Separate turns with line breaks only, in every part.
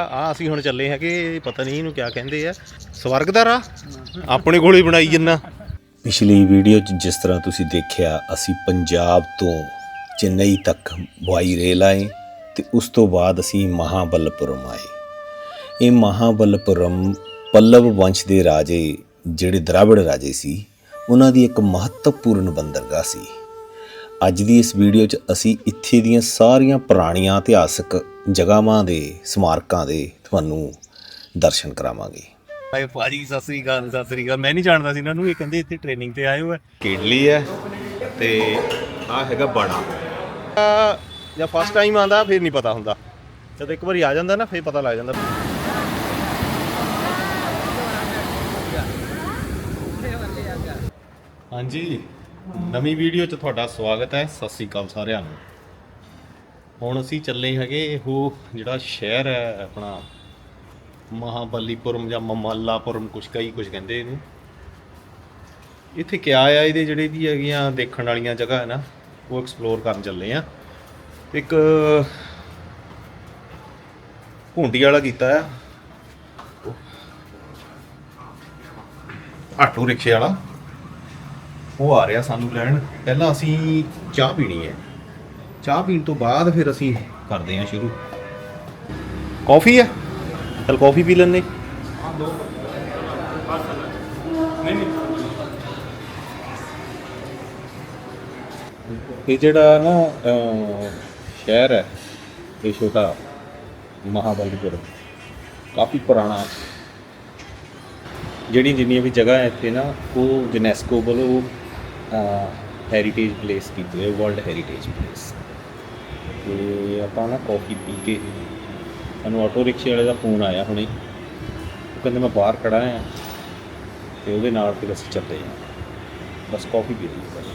ਆ ਅਸੀਂ ਹੁਣ ਚੱਲੇ ਹੈਗੇ, ਪਤਾ ਨਹੀਂ ਇਹਨੂੰ ਕਿਆ ਕਹਿੰਦੇ ਆ। ਸਵਰਗ ਦਾ ਰਾਹ, ਆਪਣੇ ਕੋਲ ਹੀ ਬਣਾਈ ਜੰਨਾ।
ਪਿਛਲੀ ਵੀਡੀਓ 'ਚ ਜਿਸ ਤਰ੍ਹਾਂ ਤੁਸੀਂ ਦੇਖਿਆ, ਅਸੀਂ ਪੰਜਾਬ ਤੋਂ ਚੇਨਈ ਤੱਕ ਹਵਾਈ ਰੇਲ ਆਏ ਤੇ ਉਸ ਤੋਂ ਬਾਅਦ ਅਸੀਂ ਮਹਾਬਲਪੁਰਮ ਆਏ। ਇਹ ਮਹਾਬਲਪੁਰਮ ਪੱਲਵ ਵੰਸ਼ ਦੇ ਰਾਜੇ, ਜਿਹੜੇ ਦਰਾਵੜ ਰਾਜੇ ਸੀ, ਉਹਨਾਂ ਦੀ ਇੱਕ ਮਹੱਤਵਪੂਰਨ ਬੰਦਰਗਾਹ ਸੀ। ਅੱਜ ਦੀ ਇਸ ਵੀਡੀਓ 'ਚ ਅਸੀਂ ਇੱਥੇ ਦੀਆਂ ਸਾਰੀਆਂ ਪੁਰਾਣੀਆਂ ਇਤਿਹਾਸਕ ਜਗ੍ਹਾਵਾਂ ਦੇ ਸਮਾਰਕਾਂ ਦੇ ਤੁਹਾਨੂੰ ਦਰਸ਼ਨ ਕਰਾਵਾਂਗੇ।
ਭਾਈ ਭਾਜੀ ਸਤਿ ਸ੍ਰੀ ਅਕਾਲ ਸਤਿ ਸ੍ਰੀ ਅਕਾਲ। ਮੈਂ ਨਹੀਂ ਜਾਣਦਾ ਸੀ ਇਹਨਾਂ ਨੂੰ। ਇਹ ਕਹਿੰਦੇ ਇੱਥੇ ਟ੍ਰੇਨਿੰਗ ਤੇ ਆਏ ਹੋ ਹੈ ਕੇਡਲੀ ਹੈ ਤੇ ਆ ਹੈਗਾ ਬੜਾ ਜਾਂ ਫਸਟ ਟਾਈਮ ਆਂਦਾ ਫਿਰ ਨਹੀਂ ਪਤਾ ਹੁੰਦਾ। ਜਦ ਇੱਕ ਵਾਰੀ ਆ ਜਾਂਦਾ ਨਾ ਫਿਰ ਪਤਾ ਲੱਗ ਜਾਂਦਾ। ਹਾਂਜੀ ਨਵੀਂ ਵੀਡੀਓ 'ਚ ਤੁਹਾਡਾ ਸਵਾਗਤ ਹੈ। ਸਤਿ ਸ੍ਰੀ ਅਕਾਲ ਸਾਰਿਆਂ ਨੂੰ। ਹੁਣ ਅਸੀਂ ਚੱਲੇ ਹੈਗੇ ਉਹ ਜਿਹੜਾ ਸ਼ਹਿਰ ਹੈ ਆਪਣਾ, ਮਹਾਬਲੀਪੁਰਮ ਜਾਂ ਮਮੱਲਾਪੁਰਮ, ਕੁਛ ਕਈ ਕੁਛ ਕਹਿੰਦੇ ਇਹਨੂੰ। ਇੱਥੇ ਕਿਆ ਆ ਇਹਦੇ ਜਿਹੜੇ ਵੀ ਹੈਗੀਆਂ ਦੇਖਣ ਵਾਲੀਆਂ ਜਗ੍ਹਾ ਹੈ ਨਾ, ਉਹ ਐਕਸਪਲੋਰ ਕਰਨ ਚੱਲੇ ਆ ਇੱਕ ਘੁੰਡੀ ਵਾਲਾ ਕੀਤਾ ਆ। ਆਟੋ ਰਿਕਸ਼ੇ ਵਾਲਾ। ਉਹ ਆ ਰਿਹਾ ਸਾਨੂੰ ਲੈਣ। ਪਹਿਲਾਂ ਅਸੀਂ ਚਾਹ ਪੀਣੀ ਹੈ। ਚਾਹ ਪੀਣ ਤੋਂ ਬਾਅਦ ਫਿਰ ਅਸੀਂ ਕਰਦੇ ਹਾਂ ਸ਼ੁਰੂ। ਕਾਫੀ ਆ ਚਲ ਕਾਫੀ ਪੀ ਲੈਣੇ ਇਹ ਜਿਹੜਾ ਨਾ ਸ਼ਹਿਰ ਹੈ, ਇਹ ਛੋਟਾ ਮਹਾਬਲੀਪੁਰਮ ਕਾਫੀ ਪੁਰਾਣਾ। ਜਿਹੜੀ ਜਿੰਨੀਆਂ ਵੀ ਜਗ੍ਹਾ ਹੈ ਇੱਥੇ ਨਾ, ਉਹ ਯੂਨੈਸਕੋ ਵੱਲੋਂ ਹੈਰੀਟੇਜ ਪਲੇਸ ਕੀਤੀ ਹੈ ਵਰਲਡ ਹੈਰੀਟੇਜ ਪਲੇਸ ਤੇ ਆਪਾਂ ਨਾ ਕਾਫੀ ਪੀ ਕੇ ਸਾਨੂੰ ਆਟੋ ਰਿਕਸ਼ੇ ਵਾਲੇ ਦਾ ਫੋਨ ਆਇਆ ਹੁਣੇ। ਉਹ ਕਹਿੰਦੇ ਮੈਂ ਬਾਹਰ ਖੜਾ ਆ ਤੇ ਉਹਦੇ ਨਾਲ ਫਿਰ ਅਸੀਂ ਚੱਲੇ ਆ ਬਸ ਕਾਫੀ ਪੀ ਲਈ ਬਸ।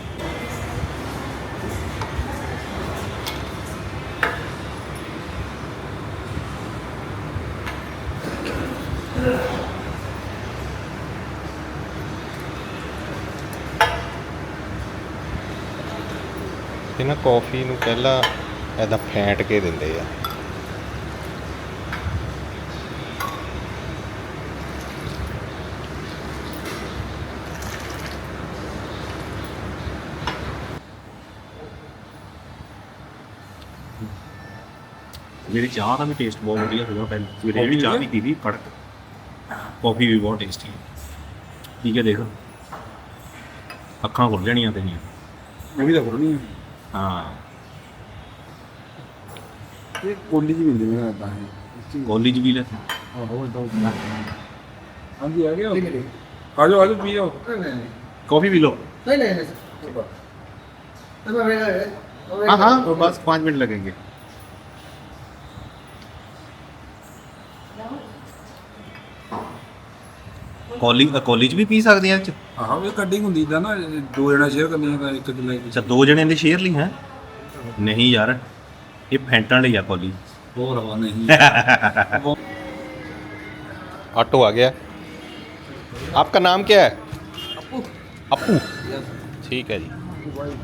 ਇਹ ਕਾਫੀ ਨੂੰ ਪਹਿਲਾਂ ਐਦਾਂ ਫੈਂਟ ਕੇ ਦਿੰਦੇ ਆ। ਮੇਰੀ ਚਾਹ ਦਾ ਵੀ ਟੇਸਟ ਬਹੁਤ ਵਧੀਆ ਸੀਗਾ ਪਹਿਲਾਂ। ਸਵੇਰੇ ਵੀ ਚਾਹ ਪੀਤੀ ਸੀ ਕੜਕ ਕਾਫੀ ਵੀ ਬਹੁਤ ਟੇਸਟੀ ਹੈ ਠੀਕ ਹੈ ਦੇਖ। ਅੱਖਾਂ ਖੁੱਲ ਜਾਣੀਆਂ ਤੇਰੀਆਂ।
ਮੈਂ ਵੀ ਤਾਂ ਕਰਨੀ
ਹਾਂ।
ਇਹ ਕੋਲੀ ਜੀ ਮਿਲਦੀ ਮੇਰਾ ਤਾਂ ਹੈ
ਕਾਲਜ ਵੀ ਲੈ
ਆਹੋ ਤਾਂ ਹਾਂਜੀ ਆ ਗਿਆ ਆਜੋ ਆਜੋ ਪੀ ਆਓ
ਕਾਫੀ ਵੀ ਲਓ
नहीं नहीं नहीं सर तो मैं वेट
हाँ हाँ तो बस पाँच मिनट लगेंगे ਕਾਲਜ ਕਾਲਜ ਵੀ ਪੀ ਸਕਦੇ ਆ ਇਹ ਚ
ਆਹੋ ਇਹ ਕਟਿੰਗ ਹੁੰਦੀ ਤਾਂ ਨਾ ਦੋ ਜਣਾ ਸ਼ੇਅਰ ਕਰਨੀਆਂ ਤਾਂ ਇੱਕ ਕਿਲੇ
ਅੱਛਾ ਦੋ ਜਣਿਆਂ ਦੇ ਸ਼ੇਅਰ ਲਈ ਹੈ ਨਹੀਂ ਯਾਰ ਇਹ ਫੈਂਟਣ ਲਈ ਆ ਕਾਲਜ
ਹੋਰ ਰਵਾ ਨਹੀਂ
ऑटो आ गया आपका नाम क्या है अपू अपू ठीक है जी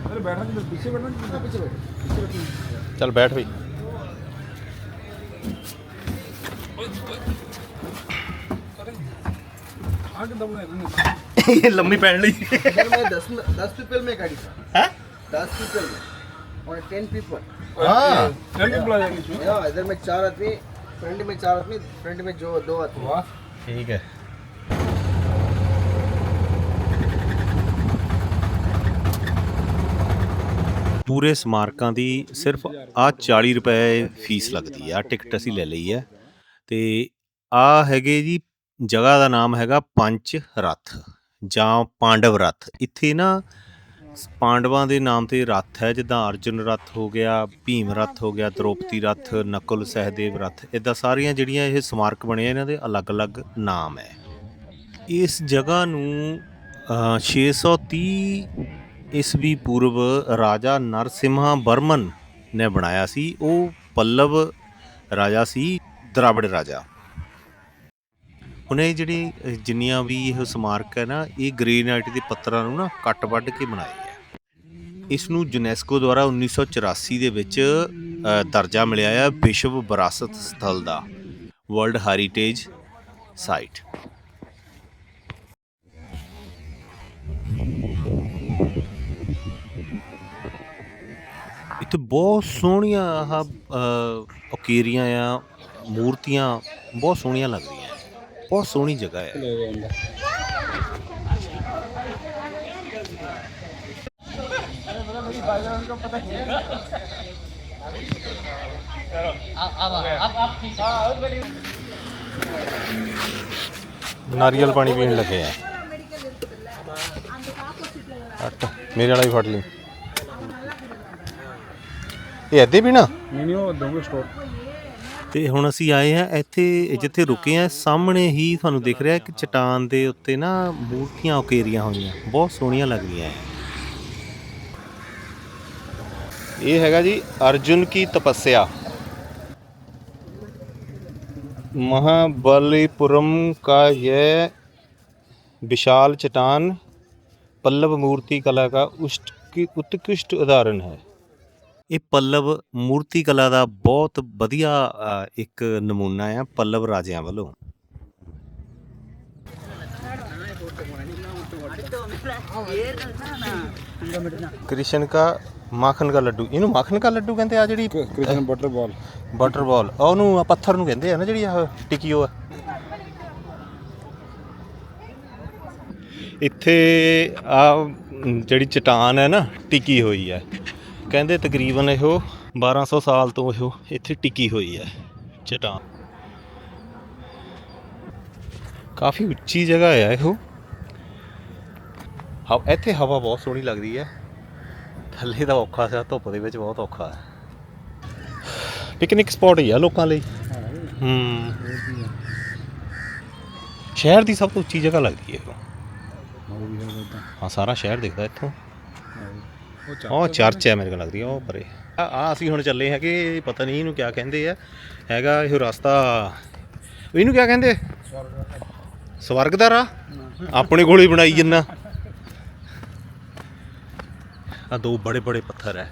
अरे बैठना किधर पीछे बैठना किधर पीछे बैठ
चल बैठ भाई
आगे दबना है
ये लंबी पैंट ली
इधर मैं दस दस पीपल में गाड़ी था
हैं
दस पीपल में और टेन पीपल
हाँ
चल बुला जाएंगे इसमें
या इधर में चार आदमी फ्रंट में चार आदमी फ्रंट में जो दो आदमी
वाह
ठीक है ਪੂਰੇ ਸਮਾਰਕਾਂ ਦੀ ਸਿਰਫ ਆ 40 ਰੁਪਏ ਫੀਸ ਲੱਗਦੀ ਆ ਟਿਕਟ ਅਸੀਂ ਲੈ ਲਈ ਹੈ ਤੇ ਆ ਹੈਗੇ ਜੀ ਜਗ੍ਹਾ ਦਾ ਨਾਮ ਹੈਗਾ ਪੰਚ ਰੱਥ ਜਾਂ ਪਾਂਡਵ ਰੱਥ ਇੱਥੇ ਨਾ ਪਾਂਡਵਾਂ ਦੇ ਨਾਮ ਤੇ ਰੱਥ ਹੈ ਜਿੱਦਾਂ ਅਰਜੁਨ ਰੱਥ ਹੋ ਗਿਆ ਭੀਮ ਰੱਥ ਹੋ ਗਿਆ ਦ੍ਰੋਪਦੀ ਰੱਥ ਨਕੁਲ ਸਹਿਦੇਵ ਰੱਥ ਇਦਾਂ ਸਾਰੀਆਂ ਜਿਹੜੀਆਂ ਇਹ ਸਮਾਰਕ ਬਣੇ ਇਹਨਾਂ ਦੇ ਅਲੱਗ-ਅਲੱਗ ਨਾਮ ਹੈ। ਇਸ ਜਗ੍ਹਾ ਨੂੰ ਅ, 630 ਈਸਵੀ ਪੂਰਵ ਰਾਜਾ ਨਰਸਿਮਹਾ ਬਰਮਨ ਨੇ ਬਣਾਇਆ ਸੀ। ਉਹ ਪੱਲਵ ਰਾਜਾ ਸੀ ਦਰਾਬੜ ਰਾਜਾ। ਹੁਣ ਇਹ ਜਿਹੜੀ ਅ, ਜਿੰਨੀਆਂ ਵੀ ਇਹ ਸਮਾਰਕ ਹੈ ਨਾ ਇਹ ਗ੍ਰੇਨਾਈਟ ਦੇ ਪੱਥਰਾਂ ਨੂੰ ਨਾ ਕੱਟ ਵੱਢ ਕੇ ਬਣਾਏ ਹੈ ਇਸ ਨੂੰ ਯੂਨੈਸਕੋ ਦੁਆਰਾ 1984 ਦੇ ਵਿੱਚ ਅ, ਦਰਜਾ ਮਿਲਿਆ ਹੈ ਵਿਸ਼ਵ ਵਿਰਾਸਤ ਸਥਲ ਦਾ ਵਰਲਡ ਹੈਰੀਟੇਜ ਸਾਈਟ। ਇੱਥੇ ਬਹੁਤ ਸੋਹਣੀਆਂ ਆਹ ਅ, ਆ ਮੂਰਤੀਆਂ ਬਹੁਤ ਸੋਹਣੀਆਂ ਲੱਗਦੀਆਂ ਬਹੁਤ ਸੋਹਣੀ ਜਗ੍ਹਾ ਹੈ। ਨਾਰੀਅਲ ਪਾਣੀ ਪੀਣ ਲੱਗੇ ਆ। ਅੱਟ ਮੇਰੇ ਵਾਲਾ ਵੀ ਫੜ ਲਈ। ਇਹ ਅੱਧੇ ਪੀਣਾ?
ਨਹੀਂ ਨਹੀਂ ਉਹ ਦੋਗੇ ਸਟੋਰ
ਤੇ ਹੁਣ ਅਸੀਂ ਆਏ ਆ ਇੱਥੇ ਜਿੱਥੇ ਰੁਕੇ ਆ ਸਾਹਮਣੇ ਹੀ ਤੁਹਾਨੂੰ ਦਿਖ ਰਿਹਾ ਕਿ ਚਟਾਨ ਦੇ ਉੱਤੇ ਨਾ ਮੂਰਤੀਆਂ ਉਕੇਰੀਆਂ ਹੋਈਆਂ ਬਹੁਤ ਸੋਹਣੀਆਂ ਲੱਗਦੀਆਂ ਹੈ ਇਹ ਹੈਗਾ ਜੀ ਅਰਜੁਨ ਕੀ ਤਪੱਸਿਆ महाबलीपुरम का यह विशाल चट्टान पल्लव मूर्ति कला का उष्ट की उत्कृष्ट उदाहरण है ਇਹ ਪੱਲਵ ਮੂਰਤੀ ਕਲਾ ਦਾ ਬਹੁਤ ਵਧੀਆ ਅ, ਇੱਕ ਨਮੂਨਾ ਆ ਪੱਲਵ ਰਾਜਿਆਂ ਵੱਲੋਂ। ਕ੍ਰਿਸ਼ਨ ਕਾ ਮਾਖਣ ਦਾ ਲੱਡੂ ਇਹਨੂੰ ਮਾਖਣ ਦਾ ਲੱਡੂ ਕਹਿੰਦੇ ਆ ਜਿਹੜੀ
Krishna butter ball
butter ball ਉਹਨੂੰ ਆ ਪੱਥਰ ਨੂੰ ਕਹਿੰਦੇ ਆ ਨਾ ਜਿਹੜੀ ਆ ਟਿੱਕੀ ਉਹ ਆ। ਇੱਥੇ ਆ ਜਿਹੜੀ ਚਟਾਨ ਹੈ ਨਾ ਟਿੱਕੀ ਹੋਈ ਹੈ ਕਹਿੰਦੇ ਤਕਰੀਬਨ ਇਹੋ 1200 ਸਾਲ ਤੋਂ ਇਹੋ ਇੱਥੇ ਟਿੱਕੀ ਹੋਈ ਹੈ ਚਟਾਨ। ਕਾਫੀ ਉੱਚੀ ਜਗ੍ਹਾ ਹੈ ਇਹੋ। ਹਵ ਇੱਥੇ ਹਵਾ ਬਹੁਤ ਸੋਹਣੀ ਲੱਗਦੀ ਹੈ। ਥੱਲੇ ਦਾ ਔਖਾ ਸੀ ਧੁੱਪ ਦੇ ਵਿੱਚ ਬਹੁਤ ਔਖਾ ਹੈ। ਪਿਕਨਿਕ ਸਪੌਟ ਹੀ ਆ ਲੋਕਾਂ ਲਈ। ਹੂੰ। ਸ਼ਹਿਰ ਦੀ ਸਭ ਤੋਂ ਉੱਚੀ ਜਗ੍ਹਾ ਲੱਗਦੀ ਹੈ ਇਹ। ਹਾਂ ਸਾਰਾ ਸ਼ਹਿਰ ਦਿਖਦਾ ਇੱਥੋਂ। ਉਹ ਚਰਚ ਹੈ ਮੇਰੇ ਕੋਲ ਲੱਗਦੀ ਹੈ ਉਹ ਪਰੇ। ਆ ਆ ਅਸੀਂ ਹੁਣ ਚੱਲੇ ਹੈਗੇ ਪਤਾ ਨਹੀਂ ਇਹਨੂੰ ਕਿਆ ਕਹਿੰਦੇ ਆ। ਹੈਗਾ ਇਹ ਰਸਤਾ। ਇਹਨੂੰ ਕਿਆ ਕਹਿੰਦੇ? ਸਵਰਗ ਦਾ ਰਾਹ? ਆਪਣੇ ਕੋਲ ਹੀ ਬਣਾਈ ਜੰਨਾ। ਆ ਦੋ ਬੜੇ ਬੜੇ ਪੱਥਰ ਹੈ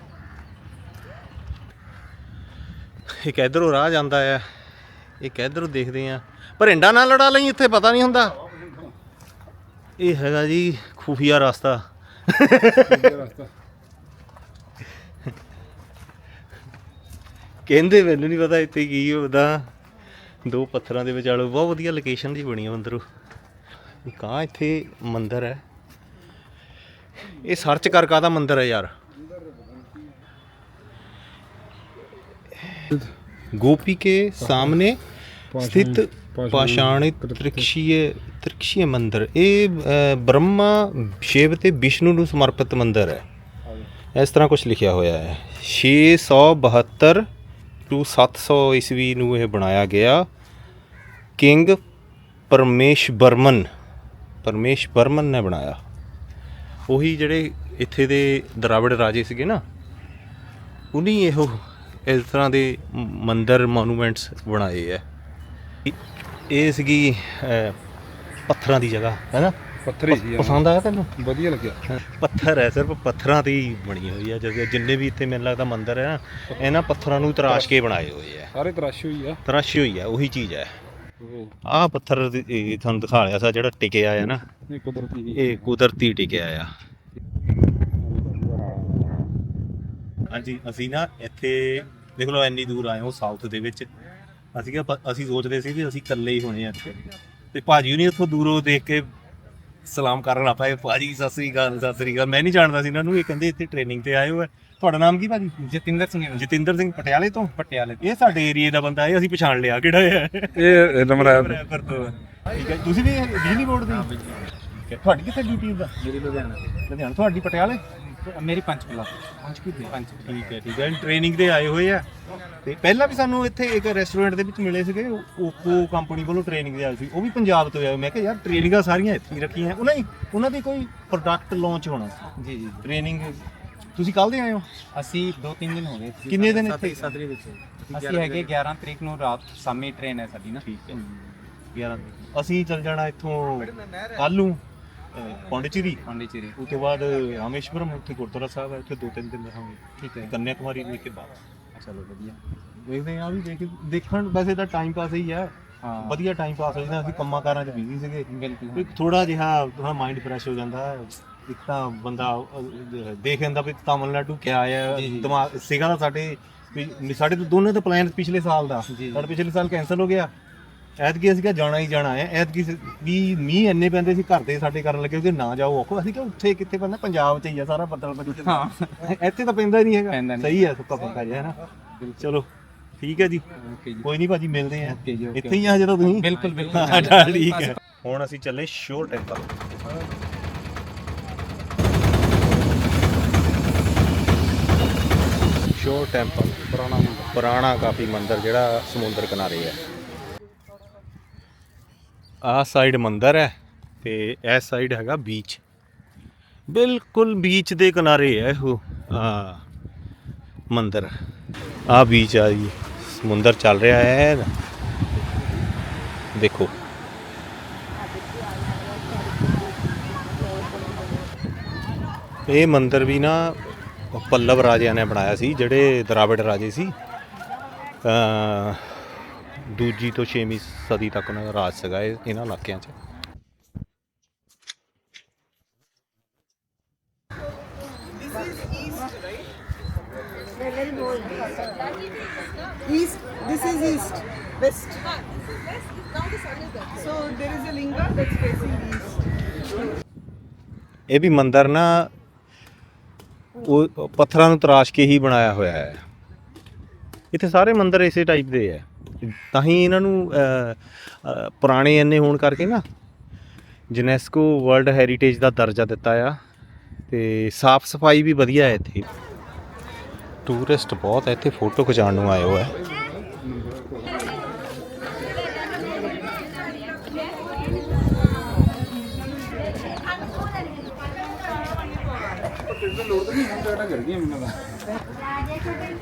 ਇੱਕ ਇਧਰੋਂ ਰਾਹ ਜਾਂਦਾ ਆ ਇੱਕ ਇਧਰੋਂ ਦੇਖਦੇ ਆ। ਭਰਿੰਡਾ ਨਾਲ ਲੜਾ ਲਈ ਇੱਥੇ ਪਤਾ ਨਹੀਂ ਹੁੰਦਾ। ਇਹ ਹੈਗਾ ਜੀ ਖੂਫੀਆ ਰਸਤਾ।
ਰਸਤਾ।
ਕਹਿੰਦੇ ਮੈਨੂੰ ਨਹੀਂ ਪਤਾ ਇੱਥੇ ਕੀ ਹੁੰਦਾ ਦੋ ਪੱਥਰਾਂ ਦੇ ਵਿਚਾਲੋ ਬਹੁਤ ਵਧੀਆ ਲੋਕੇਸ਼ਨ ਦੀ ਬਣੀ ਆ ਅੰਦਰੋਂ ਕਾ ਇੱਥੇ ਮੰਦਿਰ ਹੈ ਇਹ ਸਰਚ ਕਰ ਕਾਦਾ ਮੰਦਿਰ ਹੈ ਯਾਰ गोपी के सामने स्थित ਪਾਸ਼ਾਣਿਤ ਤ੍ਰਿਕਸ਼ੀਏ ਤ੍ਰਿਕਸ਼ੀਏ ਮੰਦਿਰ ਇਹ ਅ, ਬ੍ਰਹਮਾ ਸ਼ਿਵ ਤੇ ਵਿਸ਼ਨੂੰ ਨੂੰ ਸਮਰਪਿਤ ਮੰਦਿਰ ਹੈ ਇਸ ਤਰ੍ਹਾਂ ਕੁਝ ਲਿਖਿਆ ਹੋਇਆ ਹੈ 672 ਟੂ 700 ਈਸਵੀ ਨੂੰ ਇਹ ਬਣਾਇਆ ਗਿਆ। ਕਿੰਗ ਪਰਮੇਸ਼ ਬਰਮਨ ਪਰਮੇਸ਼ ਬਰਮਨ ਨੇ ਬਣਾਇਆ। ਉਹੀ ਜਿਹੜੇ ਇੱਥੇ ਦੇ ਦਰਾਵੜ ਰਾਜੇ ਸੀਗੇ ਨਾ ਉਨੀ ਇਹੋ ਇਸ ਤਰ੍ਹਾਂ ਦੇ ਮੰਦਰ ਮੋਨੂਮੈਂਟਸ ਬਣਾਏ ਆ। ਇਹ ਸੀਗੀ ਪੱਥਰਾਂ ਦੀ ਜਗ੍ਹਾ, ਹੈ ਨਾ?
ਪੱਥਰ ਹੀ ਸੀ ਹਾਂ।
ਪਸੰਦ ਆਇਆ ਤੈਨੂੰ?
ਵਧੀਆ ਲੱਗਿਆ।
ਪੱਥਰ ਹੈ ਸਿਰਫ ਪੱਥਰਾਂ ਦੀ ਹੀ ਬਣੀ ਹੋਈ ਹੈ ਜਿਵੇਂ ਜਿੰਨੇ ਵੀ ਇੱਥੇ ਮੈਨੂੰ ਲੱਗਦਾ ਮੰਦਿਰ ਹੈ ਨਾ ਇਹਨਾਂ ਪੱਥਰਾਂ ਨੂੰ ਤਰਾਸ਼ ਕੇ ਬਣਾਏ ਹੋਏ ਆ।
ਸਾਰੇ ਤਰਾਸ਼ ਹੋਈ ਆ।
ਤਰਾਸ਼ੀ ਹੋਈ ਹੈ ਉਹੀ ਚੀਜ਼ ਹੈ
ਉਹ
ਆਹ ਪੱਥਰ ਦੀ- ਇਹ ਤੁਹਾਨੂੰ ਦਿਖਾ ਲਿਆ ਸੀ ਜਿਹੜਾ ਟਿਕਿਆ ਆ ਨਾ।
ਨਹੀਂ ਕੁਦਰਤੀ ਹੀ
ਇਹ ਕੁਦਰਤੀ ਟਿਕਿਆ ਆ। ਹਾਂਜੀ ਅਸੀਂ ਨਾ ਇੱਥੇ ਦੇਖ ਲਓ ਇੰਨੀ ਦੂਰ ਆਏ ਹਾਂ ਸਾਊਥ ਦੇ ਵਿੱਚ। ਅਸੀਂ ਕਿਹਾ ਪ- ਅਸੀਂ ਸੋਚਦੇ ਸੀ ਵੀ ਅਸੀਂ ਇਕੱਲੇ ਹੀ ਹੋਣੇ ਆ ਇੱਥੇ। ਤੇ ਭਾਜੀ ਨੇ ਉੱਥੋਂ ਦੂਰੋਂ ਦੇਖ ਕੇ ਸਲਾਮ ਕਰਨ ਆਪਾਂ ਇਹ ਭਾਜੀ ਸਤਿ ਸ੍ਰੀ ਅਕਾਲ ਸਤਿ ਸ੍ਰੀ ਅਕਾਲ। ਮੈਂ ਨਹੀਂ ਜਾਣਦਾ ਸੀ ਇਹਨਾਂ ਨੂੰ ਇਹ ਕਹਿੰਦੇ ਇੱਥੇ ਟ੍ਰੇਨਿੰਗ ਤੇ ਆਏ ਹੋਏ। ਤੁਹਾਡਾ ਨਾਮ ਕੀ ਭਾਜੀ?
ਜਤਿੰਦਰ ਸਿੰਘ ਜੀ।
ਜਤਿੰਦਰ ਸਿੰਘ ਪਟਿਆਲੇ ਤੋਂ?
ਪਟਿਆਲੇ
ਇਹ ਸਾਡੇ ਏਰੀਆ ਦਾ ਬੰਦਾ ਹੈ ਅਸੀਂ ਪਛਾਣ ਲਿਆ ਕਿਹੜਾ ਹੈ?
ਇਹ
ਨਮਰਾ ਹੈ। ਤੁਸੀਂ ਵੀ ਬਿਜਲੀ ਬੋਰਡ ਦੇ? ਤੁਹਾਡੀ ਕਿੱਥੇ ਡਿਊਟੀ ਹੁੰਦਾ
ਮੇਰੀ ਲੁਧਿਆਣਾ
ਲੁਧਿਆਣਾ ਤੁਹਾਡੀ ਪਟਿਆਲੇ?
ਮੇਰੀ ਪੰਚਕੂਲਾ ਪੰਚਕੂਲਾ ਪੰਚਕੂਲਾ
ਠੀਕ ਹੈ ਠੀਕ ਹੈ। ਟ੍ਰੇਨਿੰਗ ਦੇ ਆਏ ਹੋਏ ਆ। ਤੇ ਪਹਿਲਾਂ ਵੀ ਸਾਨੂੰ ਇੱਥੇ ਇੱਕ ਰੈਸਟੋਰੈਂਟ ਦੇ ਵਿੱਚ ਮਿਲੇ ਸੀਗੇ ਓਪੋ ਕੰਪਨੀ ਵੱਲੋਂ ਟ੍ਰੇਨਿੰਗ ਦੇ ਆਏ ਸੀ। ਉਹ ਵੀ ਪੰਜਾਬ ਤੋਂ ਆਏ ਮੈਂ ਕਿਹਾ ਯਾਰ ਟ੍ਰੇਨਿੰਗਾਂ ਸਾਰੀਆਂ ਇੱਥੇ ਰੱਖੀਆਂ। ਉਹਨਾਂ ਹੀ ਉਹਨਾਂ ਦੀ ਕੋਈ ਪ੍ਰੋਡਕਟ ਲਾਂਚ ਹੋਣਾ ਸੀ।
ਜੀ ਜੀ
ਟ੍ਰੇਨਿੰਗ ਤੁਸੀਂ ਕੱਲ ਦੇ ਆਏ ਹੋ?
ਅਸੀਂ 2-3 ਦਿਨ ਹੋ ਗਏ
ਕਿੰਨੇ ਦਿਨ ਇੱਥੇ?
ਸਤਰੀ ਵਿੱਚ। ਅਸੀਂ ਹੈਗੇ 11 ਤਰੀਕ ਨੂੰ ਰਾਤ ਸ਼ਾਮੀ ਟ੍ਰੇਨ ਹੈ ਸਾਡੀ ਨਾ।
ਠੀਕ ਹੈ। 11 ਅਸੀਂ ਚੱਲ ਜਾਣਾ ਇੱਥੋਂ ਕੱਲੂ ਪੌਂਡੀਚੇਰੀ?
ਪੌਂਡੀਚੇਰੀ।
ਉਸ ਤੋਂ ਬਾਅਦ ਰਾਮੇਸ਼ਵਰਮ ਉੱਥੇ ਗੁਰਦੁਆਰਾ ਸਾਹਿਬ ਹੈ ਉੱਥੇ ਦੋ ਤਿੰਨ ਦਿਨ ਰਹਾਂਗੇ।
ਠੀਕ ਹੈ।
ਕੰਨਿਆ ਕੁਮਾਰੀ ਦੇ ਕੇ ਬਾਅਦ
ਚਲੋ ਵਧੀਆ।
ਦੇਖਦੇ ਆ ਵੀ ਦੇਖ ਦੇਖਣ ਵੈਸੇ ਤਾਂ ਟਾਈਮ ਪਾਸ ਹੀ ਆ।
ਹਾਂ।
ਵਧੀਆ ਟਾਈਮ ਪਾਸ ਹੋ ਜਾਂਦਾ ਅਸੀਂ ਕੰਮਾਂ ਕਾਰਾਂ 'ਚ ਬਿਜ਼ੀ ਸੀਗੇ।
ਬਿਲਕੁਲ।
ਇੱਕ ਥੋੜਾ ਜਿਹਾ ਥੋੜਾ ਮਾਈਂਡ ਫਰੈਸ਼ ਹੋ ਜਾਂਦਾ। ਹੈ ਇੱਕ ਤਾਂ ਬੰਦਾ ਅਹ, ਦੇਖ ਲੈਂਦਾ ਵੀ ਤਾਮਿਲਨਾਡੂ ਕਿਆ ਆਇਆ ਦਿਮਾਗ ਸੀਗਾ ਤਾਂ ਸਾਡੇ ਵੀ ਸਾਡੇ ਤੋਂ ਦੋਨੇ ਤਾਂ ਪਲਾਨ ਪਿਛਲੇ ਸਾਲ ਦਾ। ਸਾਡਾ ਪਿਛਲੇ ਸਾਲ ਕੈਨਸਲ ਹੋ ਗਿਆ। ਐਤਕੀ ਅਸੀਂ ਕਿਹਾ ਜਾਣਾ ਹੀ ਜਾਣਾ ਹੈ। ਐਤਕੀ ਸ- ਵੀ ਮੀਂਹ ਇੰਨੇ ਪੈਂਦੇ ਸੀ ਘਰ ਦੇ ਸਾਡੇ ਕਰਨ ਲੱਗੇ ਕਿ ਨਾ ਜਾਓ ਔਖੋ। ਅਸੀਂ ਕਿਹਾ ਉੱਥੇ ਕਿੱਥੇ ਪੈਂਦਾ? ਪੰਜਾਬ 'ਚ ਹੀ ਆ ਸਾਰਾ ਬੱਦਲ ਬੱਦਲ।
ਹਾਂ।
ਇੱਥੇ ਤਾਂ ਪੈਂਦਾ ਹੀ ਨਹੀਂ ਹੈਗਾ।
ਨਹੀਂ।
ਸਹੀ ਹੈ ਸੁੱਕਾ ਪੱਕਾ ਜਿਹਾ ਹੈ ਨਾ ਚਲੋ ਠੀਕ ਹੈ ਜੀ।
ਓਕੇ ਜੀ।
ਕੋਈ ਨਹੀਂ ਭਾਜੀ ਮਿਲਦੇ ਆ
ਜੀ।
ਇੱਥੇ ਹੀ ਆ ਜਦੋਂ ਤੁਸੀਂ।
ਬਿਲਕੁਲ ਬਿਲਕੁਲ।
ਹਾਂ ਚੱਲ ਠੀਕ ਹੈ। ਹੁਣ ਅਸੀਂ ਚੱਲੇ ਸ਼ੋਰ ਟੈਂਪਲ। ਸ਼ੋਰ ਟੈਂਪਲ
ਪੁਰਾਣਾ
ਪੁਰਾਣਾ ਕਾਫੀ ਮੰਦਿਰ ਜਿਹੜਾ ਸਮੁੰਦਰ ਕਿਨਾਰੇ ਹੈ। ਆਹ ਸਾਈਡ ਮੰਦਰ ਹੈ ਤੇ ਇਸ ਸਾਈਡ ਹੈਗਾ ਬੀਚ ਬਿਲਕੁਲ ਬੀਚ ਦੇ ਕਿਨਾਰੇ ਹੈ ਉਹ ਆ ਮੰਦਿਰ। ਆ ਬੀਚ ਆ ਜੀ। ਸਮੁੰਦਰ ਚੱਲ ਰਿਹਾ ਹੈ। ਦੇਖੋ। ਇਹ ਮੰਦਰ ਵੀ ਨਾ ਪੱਲਵ ਰਾਜਿਆਂ ਨੇ ਬਣਾਇਆ ਸੀ, ਜਿਹੜੇ ਦਰਾਵੜ ਰਾਜੇ ਸੀ। ਅ ਦੂਜੀ ਤੋਂ 6ਵੀਂ ਸਦੀ ਤੱਕ ਉਹਨਾਂ ਦਾ ਰਾਜ ਸੀਗਾ ਇਹ- ਇਹਨਾਂ ਇਲਾਕਿਆਂ 'ਚ
East, this is east, west. So there is a linga that's facing east.
ਇਹ ਵੀ ਮੰਦਿਰ ਨਾ ਉਹ ਪੱਥਰਾਂ ਨੂੰ ਤਰਾਸ਼ ਕੇ ਹੀ ਬਣਾਇਆ ਹੋਇਆ ਹੈ ਇੱਥੇ ਸਾਰੇ ਮੰਦਿਰ ਇਸੇ ਟਾਈਪ ਦੇ ਹੈ ਤਾਂ ਹੀ ਇਹਨਾਂ ਨੂੰ ਪੁਰਾਣੇ ਇੰਨੇ ਹੋਣ ਕਰਕੇ ਨਾ ਯੂਨੈਸਕੋ ਵਰਲਡ ਹੈਰੀਟੇਜ ਦਾ ਦਰਜਾ ਦਿੱਤਾ ਆ ਤੇ ਸਾਫ਼ ਸਫ਼ਾਈ ਵੀ ਵਧੀਆ ਹੈ ਇੱਥੇ। ਟੂਰਿਸਟ ਬਹੁਤ ਇੱਥੇ ਫੋਟੋ ਖਿਚਾਉਣ ਨੂੰ ਆਏ ਹੋਏ ਹੈ
ਲੋੜ ਤਾਂ ਨਹੀਂ ਹੁੰਦਾ ਜਿਹੜਾ ਮੈਨੂੰ ਦਾ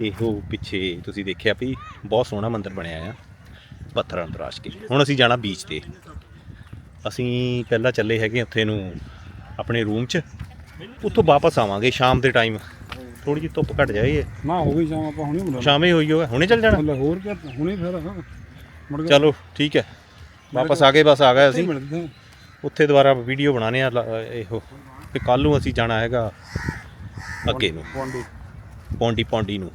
ਇਹੋ ਪਿੱਛੇ ਤੁਸੀਂ ਦੇਖਿਆ ਵੀ ਬਹੁਤ ਸੋਹਣਾ ਮੰਦਿਰ ਬਣਿਆ ਆ ਪੱਥਰਾਂ ਨੂੰ ਤਰਾਸ਼ ਕੇ। ਹੁਣ ਅਸੀਂ ਜਾਣਾ ਬੀਚ ਤੇ। ਅਸੀਂ ਪਹਿਲਾਂ ਚੱਲੇ ਹੈਗੇ ਉੱਥੇ ਨੂੰ ਆਪਣੇ ਰੂਮ 'ਚ। ਉੱਥੋਂ ਵਾਪਸ ਆਵਾਂਗੇ ਸ਼ਾਮ ਦੇ ਟਾਈਮ ਥੋੜੀ ਜਿਹੀ ਧੁੱਪ ਘਟ ਜਾਏ।
ਨਾ ਹੋ ਗਈ ਸ਼ਾਮ ਆਪਾਂ ਹੁਣੇ ਬੁਲਾ
ਸ਼ਾਮੇ ਹੋਈ ਹੋਵੇ ਹੁਣੇ ਚੱਲ ਜਾਣਾ?
ਲਾਹੌਰ ਕਿਆ ਹੁਣੇ ਫਿਰ ਕੇ
ਚਲੋ ਠੀਕ ਹੈ। ਵਾਪਸ ਆ ਗਏ ਬਸ ਆ ਗਏ
ਅਸੀਂ।
ਉੱਥੇ ਦੁਬਾਰਾ ਵੀਡੀਓ ਬਣਾਣੇ ਆ ਇਹੋ। ਤੇ ਕੱਲ ਨੂੰ ਅਸੀਂ ਜਾਣਾ ਹੈਗਾ ਅੱਗੇ ਨੂੰ।
ਪੌਂਡੀ।
ਪੌਂਡੀ ਪੌਂਡੀ ਨੂੰ।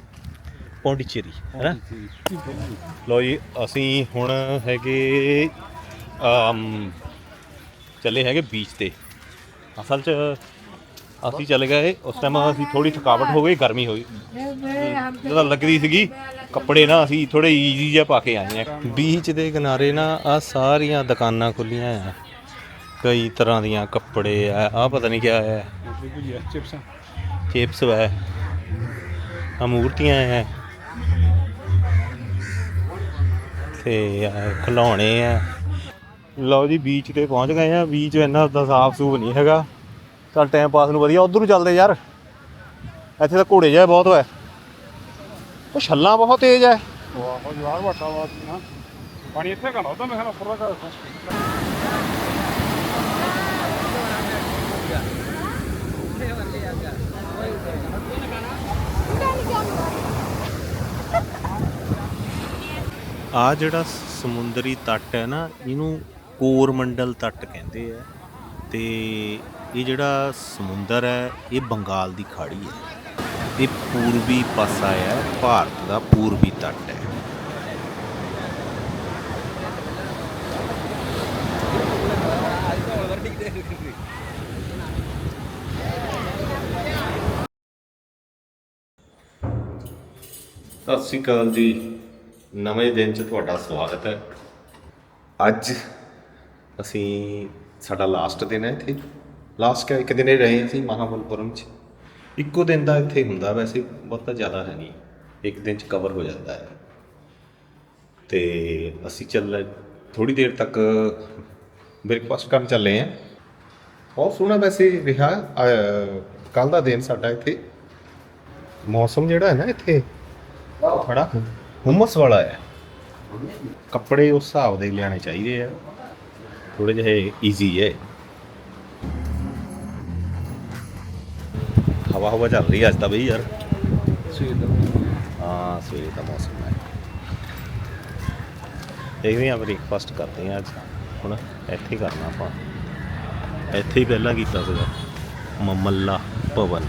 ਪੌਂਡੀਚੇਰੀ ਹੈ ਨਾ
ਠੀਕ ਹੈ
ਲੋ ਜੀ ਅਸੀਂ ਹੁਣ ਹੈਗੇ ਅਮ ਚੱਲੇ ਹੈਗੇ ਬੀਚ ਤੇ। ਅਸਲ 'ਚ ਅਸੀਂ ਚਲੇ ਗਏ ਉਸ ਟਾਈਮ ਅਸੀਂ ਥੋੜੀ ਥਕਾਵਟ ਹੋ ਗਈ ਗਰਮੀ ਹੋਈ। ਜਦੋਂ ਲੱਗਦੀ ਸੀਗੀ ਕੱਪੜੇ ਨਾ ਅਸੀਂ ਥੋੜੇ ਈਜ਼ੀ ਜਿਹਾ ਪਾ ਕੇ ਆਏ ਆ ਬੀਚ ਦੇ ਕਿਨਾਰੇ ਨਾ ਆ ਸਾਰੀਆਂ ਦੁਕਾਨਾਂ ਖੁੱਲੀਆਂ ਆ। ਕਈ ਤਰ੍ਹਾਂ ਦੀਆਂ ਕੱਪੜੇ ਆ ਆ ਪਤਾ ਨਹੀਂ ਕਿਆ ਹੈ
ਠੀਕ ਹੈ ਚਿਪਸ
ਚਿਪਸ ਹੈ ਆ। ਮੂਰਤੀਆਂ ਹੈ ਤੇ ਖਿਡੌਣੇ ਆ। ਲਓ ਜੀ ਬੀਚ ਤੇ ਪਹੁੰਚ ਗਏ ਆ। ਬੀਚ ਇੰਨਾ ਦਾ ਸਾਫ਼ ਸੂਫ ਨਹੀਂ ਹੈਗਾ। ਤਾਂ ਟਾਈਮ ਪਾਸ ਨੂੰ ਵਧੀਆ। ਉਧਰ ਨੂੰ ਚੱਲਦੇ ਯਾਰ। ਇੱਥੇ ਤਾਂ ਘੋੜੇ ਜਿਹਾ ਬਹੁਤ ਹੋਇਆ ਉਹ ਛੱਲਾਂ ਬਹੁਤ ਤੇਜ਼ ਹੈ
ਵਾਹ ਯਾਰ ਵੱਟਾ ਵਾ ਨਾ। ਪਾਣੀ ਇੱਥੇ ਕਾ ਲਾਉਂਦਾ ਮੈਂ ਖਲਾ ਉੱਪਰ ਦਾ
ਆ ਜਿਹੜਾ ਸਮੁੰਦਰੀ ਤੱਟ ਹੈ ਨਾ, ਇਹਨੂੰ ਕੋਰਮੰਡਲ ਤੱਟ ਕਹਿੰਦੇ ਆ। ਤੇ ਇਹ ਜਿਹੜਾ ਸਮੁੰਦਰ ਹੈ, ਇਹ ਬੰਗਾਲ ਦੀ ਖਾੜੀ ਹੈ। ਇਹ ਪੂਰਬੀ ਪਾਸਾ ਹੈ, ਭਾਰਤ ਦਾ ਪੂਰਬੀ ਤੱਟ ਹੈ। ਸਤਿ ਸ੍ਰੀ ਅਕਾਲ ਜੀ। ਨਵੇਂ ਦਿਨ 'ਚ ਤੁਹਾਡਾ ਸਵਾਗਤ ਹੈ। ਅੱਜ ਅਸੀਂ ਸਾਡਾ ਲਾਸਟ ਦਿਨ ਹੈ ਇੱਥੇ। ਲਾਸਟ ਕਾ ਇੱਕ ਦਿਨ ਹੀ ਰਹੇ ਅਸੀਂ ਮਹਾਬਲਪੁਰਮ 'ਚ। ਇੱਕੋ ਦਿਨ ਦਾ ਇੱਥੇ ਹੁੰਦਾ ਵੈਸੇ ਬਹੁਤਾ ਜ਼ਿਆਦਾ ਹੈ ਨਹੀਂ। ਇੱਕ ਦਿਨ 'ਚ ਕਵਰ ਹੋ ਜਾਂਦਾ ਹੈ। ਤੇ ਅਸੀਂ ਚੱਲ ਥੋੜੀ ਦੇਰ ਤੱਕ ਬ੍ਰੇਕਫਾਸਟ ਕਰਨ ਚੱਲੇ ਹਾਂ। ਬਹੁਤ ਸੋਹਣਾ ਵੈਸੇ ਰਿਹਾ ਕੱਲ ਦਾ ਦਿਨ ਸਾਡਾ ਇੱਥੇ। ਮੌਸਮ ਜਿਹੜਾ ਹੈ ਨਾ ਇੱਥੇ ਥੋੜਾ ਹੁਮਸ ਵਾਲਾ ਹੈ। ਕੱਪੜੇ ਉਸ ਹਿਸਾਬ ਦੇ ਲਿਆਣੇ ਚਾਹੀਦੇ ਆ। ਥੋੜੇ ਜਿਹੇ ਈਜ਼ੀ ਹੈ। ਹਵਾ ਹਵਾ ਚੱਲ ਰਹੀ ਹੈ ਅੱਜ ਤਾਂ ਬਈ ਯਾਰ।
ਸਵੇਰ ਦਾ
ਹਾਂ ਸਵੇਰੇ ਦਾ ਮੌਸਮ ਹੈ। ਦੇਖਦੇ ਹਾਂ ਬ੍ਰੇਕਫਾਸਟ ਕਰਦੇ ਹਾਂ ਅੱਜ। ਹੁਣ ਇੱਥੇ ਹੀ ਕਰਨਾ ਆਪਾਂ। ਇੱਥੇ ਹੀ ਪਹਿਲਾਂ ਕੀਤਾ ਸੀਗਾ। ਮਮੱਲਾ ਭਵਨ।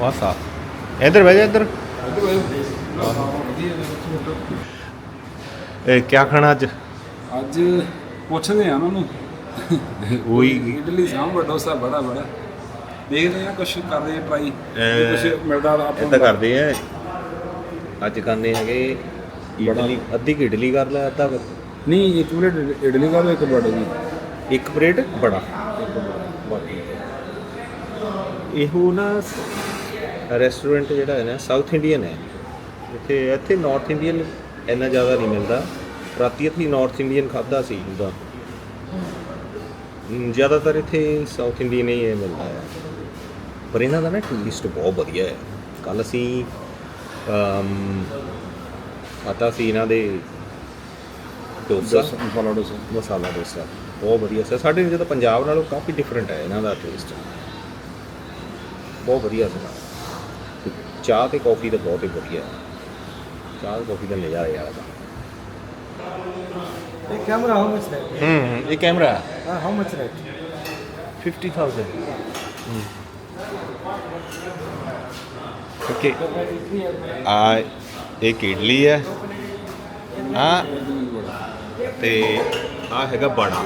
ਵਾਹ ਇੱਧਰ ਬਹਿ ਜਾ ਇੱਧਰ। ਇਹ ਕੀ ਖਾਣਾ ਅੱਜ?
ਅੱਜ ਪੁੱਛਦੇ ਆ ਉਹਨਾਂ ਨੂੰ।
ਉਹੀ।
ਇਡਲੀ ਸਾਂਭਰ ਡੋਸਾ ਬੜਾ ਬੜਾ। ਦੇਖਦੇ ਆ ਕੁਛ ਕਰਦੇ ਆ ਟਰਾਈ ਕੁਛ ਮਿਲਦਾ ਆਪਾਂ
ਇਦਾਂ ਕਰਦੇ ਆ। ਅੱਜ ਕਰਨੇ ਹੈਗੇ ਇਡਲੀ ਅੱਧੀ ਕੁ ਇਡਲੀ ਕਰ ਲੈ ਅੱਧਾ
ਨਹੀਂ ਇੱਕ ਪਲੇਟ ਇਡਲੀ ਕਰ ਦਿਓ ਇੱਕ ਬੜਾ ਜੀ।
ਇੱਕ ਪਲੇਟ ਬੜਾ। ਇਹੋ ਨਾ ਰੈਸਟੋਰੈਂਟ ਜਿਹੜਾ ਹੈ ਨਾ ਸਾਊਥ ਇੰਡੀਅਨ ਹੈ। ਇੱਥੇ ਇੱਥੇ ਨਾਰਥ ਇੰਡੀਅਨ ਇੰਨਾ ਜ਼ਿਆਦਾ ਨਹੀਂ ਮਿਲਦਾ। ਰਾਤੀ ਇੱਥੇ ਨਾਰਥ ਇੰਡੀਅਨ ਖਾਦਾ ਸੀ ਹੁੰਦਾ ਜ਼ਿਆਦਾਤਰ ਇੱਥੇ ਸਾਊਥ ਇੰਡੀਅਨ ਹੀ ਇਹ ਮਿਲਦਾ ਹੈ। ਪਰ ਇਹਨਾਂ ਦਾ ਨਾ ਟੇਸਟ ਬਹੁਤ ਵਧੀਆ ਹੈ। ਕੱਲ ਅਸੀਂ ਅਮ ਖਾਧਾ ਸੀ ਇਹਨਾਂ ਦੇ ਡੋਸਾ।
ਮਸਾਲਾ ਡੋਸਾ।
ਮਸਾਲਾ ਡੋਸਾ ਬਹੁਤ ਵਧੀਆ ਸੀ। ਸਾਡੇ ਜਦੋਂ ਪੰਜਾਬ ਨਾਲੋਂ ਕਾਫੀ ਡਿਫਰੈਂਟ ਹੈ ਇਹਨਾਂ ਦਾ ਟੇਸਟ ਬਹੁਤ ਵਧੀਆ ਸੀ। ਚਾਹ ਤੇ ਕੌਫੀ ਤਾਂ ਬਹੁਤ ਹੀ ਵਧੀਆ। ਚਾਹ ਤੇ ਕੌਫੀ ਦਾ ਨਜ਼ਾਰਾ ਯਾਰ
The camera, how much that?
Hmm ਇਹ camera
Uh, how much
50000 okay. ਆ ਇਹ ਕਿਡਲੀ ਹੈ ਆ ਤੇ ਆ ਹੈਗਾ ਬੜਾ।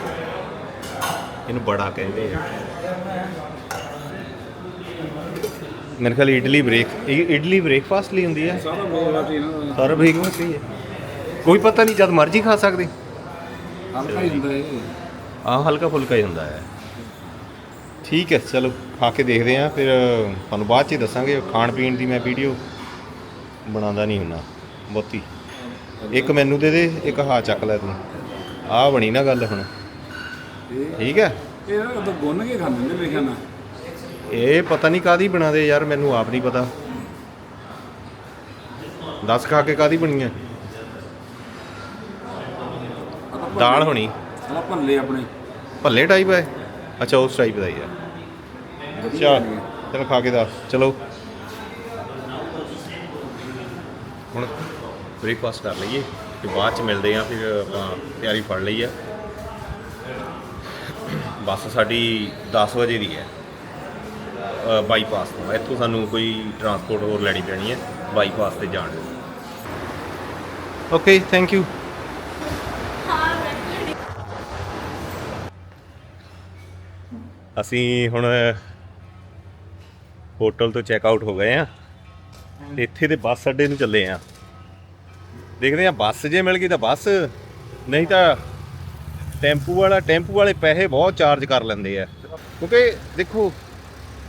ਇਹਨੂੰ ਬੜਾ ਕਹਿੰਦੇ ਆ। ਮੇਰੇ ਖਿਆਲ ਇਡਲੀ ਬ੍ਰੇਕ ਇਹ ਇਡਲੀ ਬ੍ਰੇਕਫਾਸਟ ਲਈ ਹੁੰਦੀ ਹੈ।
ਸਾਰਾ
ਬ੍ਰੇਕਫਾਸਟ ਲਈ ਹੈ ਕੋਈ ਪਤਾ ਨਹੀਂ ਜਦ ਮਰਜ਼ੀ ਖਾ ਸਕਦੇ।
ਹਲਕਾ ਹੀ ਹੁੰਦਾ ਇਹ।
ਆ ਹਲਕਾ ਫੁਲਕਾ ਹੀ ਹੁੰਦਾ ਹੈ। ਠੀਕ ਹੈ ਚਲੋ ਖਾ ਕੇ ਦੇਖਦੇ ਹਾਂ। ਫਿਰ ਤੁਹਾਨੂੰ ਬਾਅਦ ਚ ਹੀ ਦੱਸਾਂਗੇ। ਖਾਣ ਪੀਣ ਦੀ ਮੈਂ ਵੀਡੀਓ ਬਣਾਉਂਦਾ ਨਹੀਂ ਹੁੰਨਾ ਬਹੁਤੀ। ਇੱਕ ਮੈਨੂੰ ਦੇ ਦੇ ਇੱਕ ਹਾ ਚੱਕ ਲੈ ਤੂੰ। ਆਹ ਬਣੀ ਨਾ ਗੱਲ ਹੁਣ। ਠੀਕ ਹੈ।
ਇਹ ਨਾ ਉਦੋਂ ਗੁੰਨ ਕੇ ਖਾਂਦੇ ਨੇ ਲਿਖਿਆ ਨਾ
ਇਹ ਪਤਾ ਨਹੀਂ ਕਾਦੀ ਬਣਾਦੇ ਯਾਰ ਮੈਨੂੰ ਆਪ ਨਹੀਂ ਪਤਾ। ਦੱਸ ਖਾ ਕੇ ਕਾਦੀ ਬਣੀ ਹੈ ਦਾਲ ਹੋਣੀ।
ਸਾਲਾ ਭੱਲੇ ਆਪਣੇ।
ਭੱਲੇ ਟਾਈਪ ਹੈ ਅੱਛਾ ਉਸ ਟਾਈਪ ਦਾ ਹੀ ਹੈ
ਵਧੀਆ
ਚਲ ਖਾ ਕੇ ਦੱਸ ਚਲੋ। ਹੁਣ ਬ੍ਰੇਕਫਾਸਟ ਕਰ ਲਈਏ ਤੇ ਬਾਅਦ ਚ ਮਿਲਦੇ ਆ ਫਿਰ ਆਪਾਂ ਤਿਆਰੀ ਫੜ ਲਈ ਆ। ਬੱਸ ਸਾਡੀ 10 ਵਜੇ ਦੀ ਹੈ। ਬਾਈਪਾਸ ਤੋਂ। ਇੱਥੋਂ ਸਾਨੂੰ ਕੋਈ ਟਰਾਂਸਪੋਰਟ ਹੋਰ ਲੈਣੀ ਪੈਣੀ ਹੈ ਬਾਈਪਾਸ ਤੇ ਜਾਣ ਲਈ। ਓਕੇ ਥੈਂਕ ਯੂ ਅਸੀਂ ਹੁਣ ਹੋਟਲ ਤੋਂ ਚੈੱਕ ਆਊਟ ਹੋ ਗਏ ਆ ਤੇ ਇੱਥੇ ਦੇ ਬੱਸ ਅੱਡੇ ਨੂੰ ਚੱਲੇ ਆ ਦੇਖਦੇ ਆ ਬੱਸ ਜੇ ਮਿਲ ਗਈ ਤਾਂ ਬੱਸ ਨਹੀਂ ਤਾਂ ਟੈਂਪੂ ਵਾਲਾ ਟੈਂਪੂ ਵਾਲੇ ਪੈਸੇ ਬਹੁਤ ਚਾਰਜ ਕਰ ਲੈਂਦੇ ਆ। ਕਿਉਂਕਿ ਦੇਖੋ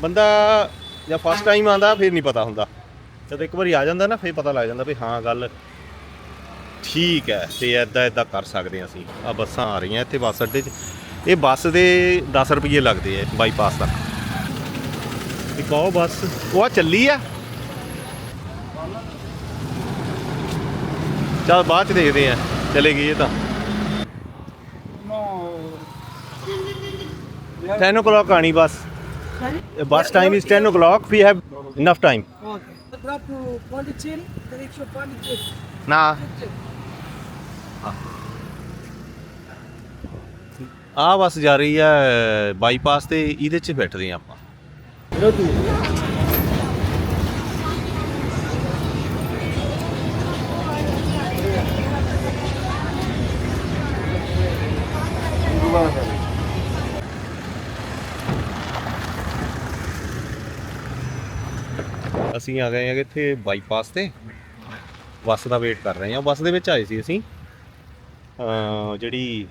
ਬੰਦਾ ਜਾਂ ਫਸਟ ਟਾਈਮ ਆਂਦਾ ਫਿਰ ਨਹੀਂ ਪਤਾ ਹੁੰਦਾ। ਜਦ ਇੱਕ ਵਾਰੀ ਆ ਜਾਂਦਾ ਨਾ ਫਿਰ ਪਤਾ ਲੱਗ ਜਾਂਦਾ ਵੀ ਹਾਂ ਗੱਲ ਠੀਕ ਹੈ ਤੇ ਐਦਾਂ ਐਦਾਂ ਕਰ ਸਕਦੇ ਹਾਂ ਅਸੀਂ। ਆ ਬੱਸਾਂ ਆ ਰਹੀਆਂ ਇੱਥੇ ਬੱਸ ਅੱਡੇ 'ਚ। ਇਹ ਬੱਸ ਦੇ 10 ਰੁਪਏ ਲੱਗਦੇ ਆ ਬਾਈਪਾਸ ਤੱਕ। ਇੱਕ ਉਹ ਬੱਸ ਉਹ ਆ ਚੱਲੀ ਆ। ਚਲ ਬਾਅਦ ਚ ਦੇਖਦੇ ਆ ਚਲੇ ਗਈ ਇਹ ਤਾਂ। 10 o'clock ਆਣੀ bus. Bus time is 10 o'clock we have enough time
Okay. Drop to Pondicherry, direction Pondicherry.
ਨਾ ਆ ਬੱਸ ਜਾ ਰਹੀ ਹੈ ਬਾਈਪਾਸ ਤੇ ਇਹਦੇ 'ਚ ਬੈਠਦੇ ਆ ਆਪਾਂ ਅਸੀਂ ਆ ਗਏ ਹੈਗੇ ਇੱਥੇ ਬਾਈਪਾਸ ਤੇ। ਬੱਸ ਦਾ ਵੇਟ ਕਰ ਰਹੇ ਹਾਂ। ਬੱਸ ਦੇ ਵਿੱਚ ਆਏ ਸੀ ਅਸੀਂ। ਜਿਹੜੀ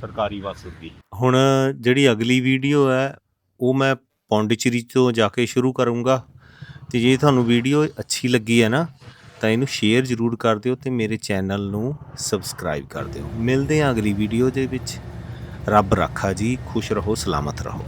ਸਰਕਾਰੀ ਬੱਸ ਹੁੰਦੀ। ਹੁਣ ਜਿਹੜੀ ਅਗਲੀ ਵੀਡੀਓ ਹੈ, ਉਹ ਮੈਂ ਪੌਂਡੀਚੇਰੀ ਤੋਂ ਜਾ ਕੇ ਸ਼ੁਰੂ ਕਰੂੰਗਾ। ਤੇ ਜੇ ਤੁਹਾਨੂੰ ਵੀਡੀਓ ਅੱਛੀ ਲੱਗੀ ਹੈ ਨਾ, ਤਾਂ ਇਹਨੂੰ ਸ਼ੇਅਰ ਜ਼ਰੂਰ ਕਰ ਦਿਓ ਤੇ ਮੇਰੇ ਚੈਨਲ ਨੂੰ ਸਬਸਕ੍ਰਾਈਬ ਕਰ ਦਿਓ। ਮਿਲਦੇ ਹਾਂ ਅਗਲੀ ਵੀਡੀਓ ਦੇ ਵਿੱਚ। ਰੱਬ ਰਾਖਾ ਜੀ, ਖੁਸ਼ ਰਹੋ, ਸਲਾਮਤ ਰਹੋ।